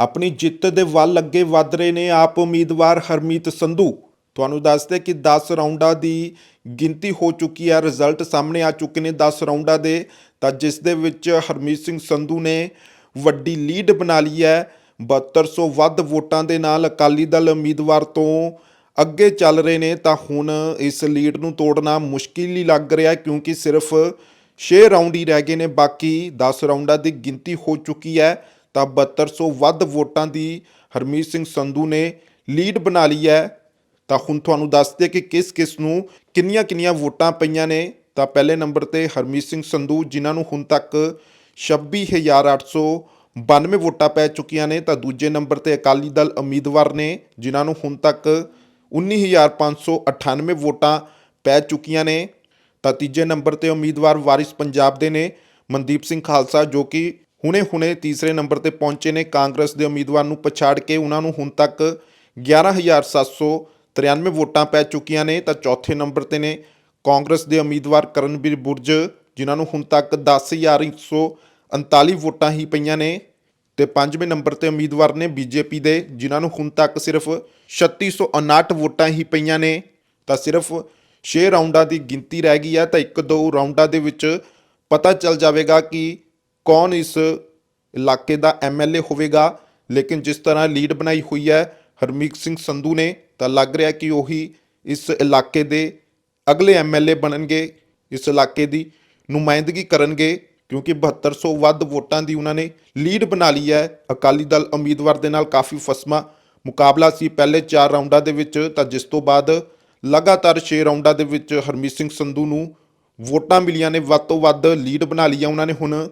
ਆਪਣੀ ਜਿੱਤ ਦੇ ਵੱਲ ਅੱਗੇ ਵਧ ਰਹੇ ਨੇ ਆਪ ਉਮੀਦਵਾਰ ਹਰਮੀਤ ਸੰਧੂ। ਤੁਹਾਨੂੰ ਦੱਸਦੇ ਕਿ 10 ਰਾਊਂਡਾਂ ਦੀ ਗਿਣਤੀ ਹੋ ਚੁੱਕੀ ਹੈ ਰਿਜ਼ਲਟ ਸਾਹਮਣੇ ਆ ਚੁੱਕੇ ਨੇ 10 ਰਾਊਂਡਾਂ ਦੇ। ਤਾਂ ਜਿਸ ਦੇ ਵਿੱਚ ਹਰਮੀਤ ਸਿੰਘ ਸੰਧੂ ਨੇ ਵੱਡੀ ਲੀਡ ਬਣਾ ਲਈ ਹੈ। 7200 ਵੱਧ ਵੋਟਾਂ ਦੇ ਨਾਲ ਅਕਾਲੀ ਦਲ ਉਮੀਦਵਾਰ ਤੋਂ ਅੱਗੇ ਚੱਲ ਰਹੇ ਨੇ। ਤਾਂ ਹੁਣ ਇਸ ਲੀਡ ਨੂੰ ਤੋੜਨਾ ਮੁਸ਼ਕਿਲ ਹੀ ਲੱਗ ਰਿਹਾ ਕਿਉਂਕਿ ਸਿਰਫ 6 ਰਾਊਂਡ ਹੀ ਰਹਿ ਗਏ ਨੇ। ਬਾਕੀ 10 ਰਾਊਂਡਾਂ ਦੀ ਗਿਣਤੀ ਹੋ ਚੁੱਕੀ ਹੈ। ਤਾਂ 7200 ਵੱਧ ਵੋਟਾਂ ਦੀ ਹਰਮੀਤ ਸਿੰਘ ਸੰਧੂ ਨੇ ਲੀਡ ਬਣਾ ਲਈ ਹੈ। ਤਾਂ ਹੁਣ ਤੁਹਾਨੂੰ ਦੱਸਦੇ ਕਿ ਕਿਸ ਕਿਸ ਨੂੰ ਕਿੰਨੀਆਂ ਕਿੰਨੀਆਂ ਵੋਟਾਂ ਪਈਆਂ ਨੇ। ਤਾਂ ਪਹਿਲੇ ਨੰਬਰ ਤੇ ਹਰਮੀਤ ਸਿੰਘ ਸੰਧੂ, ਜਿਨ੍ਹਾਂ ਨੂੰ ਹੁਣ ਤੱਕ 26892 ਵੋਟਾਂ ਪੈ ਚੁੱਕੀਆਂ ਨੇ। ਤਾਂ ਦੂਜੇ ਨੰਬਰ ਤੇ ਅਕਾਲੀ ਦਲ ਉਮੀਦਵਾਰ ਨੇ, ਜਿਨ੍ਹਾਂ ਨੂੰ ਹੁਣ ਤੱਕ 19598 ਵੋਟਾਂ ਪੈ ਚੁੱਕੀਆਂ ਨੇ। ਤਾਂ ਤੀਜੇ ਨੰਬਰ ਤੇ ਉਮੀਦਵਾਰ ਵਾਰਿਸ ਪੰਜਾਬ ਦੇ ਨੇ, ਮਨਦੀਪ ਸਿੰਘ ਖਾਲਸਾ, ਜੋ ਕਿ ਹੁਣੇ-ਹੁਣੇ ਤੀਸਰੇ ਨੰਬਰ ਤੇ ਪਹੁੰਚੇ ਨੇ ਕਾਂਗਰਸ ਦੇ ਉਮੀਦਵਾਰ ਨੂੰ ਪਛਾੜ ਕੇ ਉਹਨਾਂ ਨੂੰ ਹੁਣ ਤੱਕ 11793 ਵੋਟਾਂ ਪੈ ਚੁੱਕੀਆਂ ਨੇ, ਤਾਂ ਚੌਥੇ ਨੰਬਰ ਤੇ ਨੇ ਕਾਂਗਰਸ ਦੇ ਉਮੀਦਵਾਰ ਕਰਨਵੀਰ ਬੁਰਜ, ਜਿਨ੍ਹਾਂ ਨੂੰ ਹੁਣ ਤੱਕ 10139 ਵੋਟਾਂ ਹੀ ਪਈਆਂ ਨੇ। ਤੇ ਪੰਜਵੇਂ ਨੰਬਰ ਤੇ ਉਮੀਦਵਾਰ ਨੇ ਬੀਜੇਪੀ ਦੇ, ਜਿਨ੍ਹਾਂ ਨੂੰ ਹੁਣ ਤੱਕ ਸਿਰਫ 3659 ਵੋਟਾਂ ਹੀ ਪਈਆਂ ਨੇ। ਤਾਂ ਸਿਰਫ 6 ਰਾਊਂਡਾਂ ਦੀ ਗਿਣਤੀ ਰਹਿ ਗਈ ਹੈ, ਤਾਂ ਇੱਕ ਦੋ ਰਾਊਂਡਾਂ ਦੇ ਵਿੱਚ ਪਤਾ ਚੱਲ ਜਾਵੇਗਾ ਕਿ ਕੌਣ ਇਸ ਇਲਾਕੇ ਦਾ ਐਮਐਲਏ ਹੋਵੇਗਾ? ਲੇਕਿਨ ਜਿਸ ਤਰ੍ਹਾਂ ਲੀਡ ਬਣਾਈ ਹੋਈ ਹੈ, ਹਰਮੀਤ ਸਿੰਘ ਸੰਧੂ ਨੇ, ਤਾਂ ਲੱਗ ਰਿਹਾ ਕਿ ਉਹੀ ਇਸ ਇਲਾਕੇ ਦੇ ਅਗਲੇ ਐਮਐਲਏ ਬਣਨਗੇ, ਇਸ ਇਲਾਕੇ ਦੀ ਨੁਮਾਇੰਦਗੀ ਕਰਨਗੇ, ਕਿਉਂਕਿ 7200 ਵੱਧ ਵੋਟਾਂ ਦੀ ਉਹਨਾਂ ਨੇ ਲੀਡ ਬਣਾ ਲਈ ਹੈ। ਅਕਾਲੀ ਦਲ ਉਮੀਦਵਾਰ ਦੇ ਨਾਲ ਕਾਫੀ ਫਸਮਾ ਮੁਕਾਬਲਾ ਸੀ ਪਹਿਲੇ 4 ਰਾਊਂਡਾਂ ਦੇ ਵਿੱਚ, ਤਾਂ ਜਿਸ ਤੋਂ ਬਾਅਦ ਲਗਾਤਾਰ 6 ਰਾਊਂਡਾਂ ਦੇ ਵਿੱਚ ਹਰਮੀਤ ਸਿੰਘ ਸੰਧੂ ਨੂੰ ਵੋਟਾਂ ਮਿਲੀਆਂ ਨੇ, ਵੱਧ ਤੋਂ ਵੱਧ ਲੀਡ ਬਣਾ ਲਈ ਹੈ ਉਹਨਾਂ ਨੇ ਹੁਣ।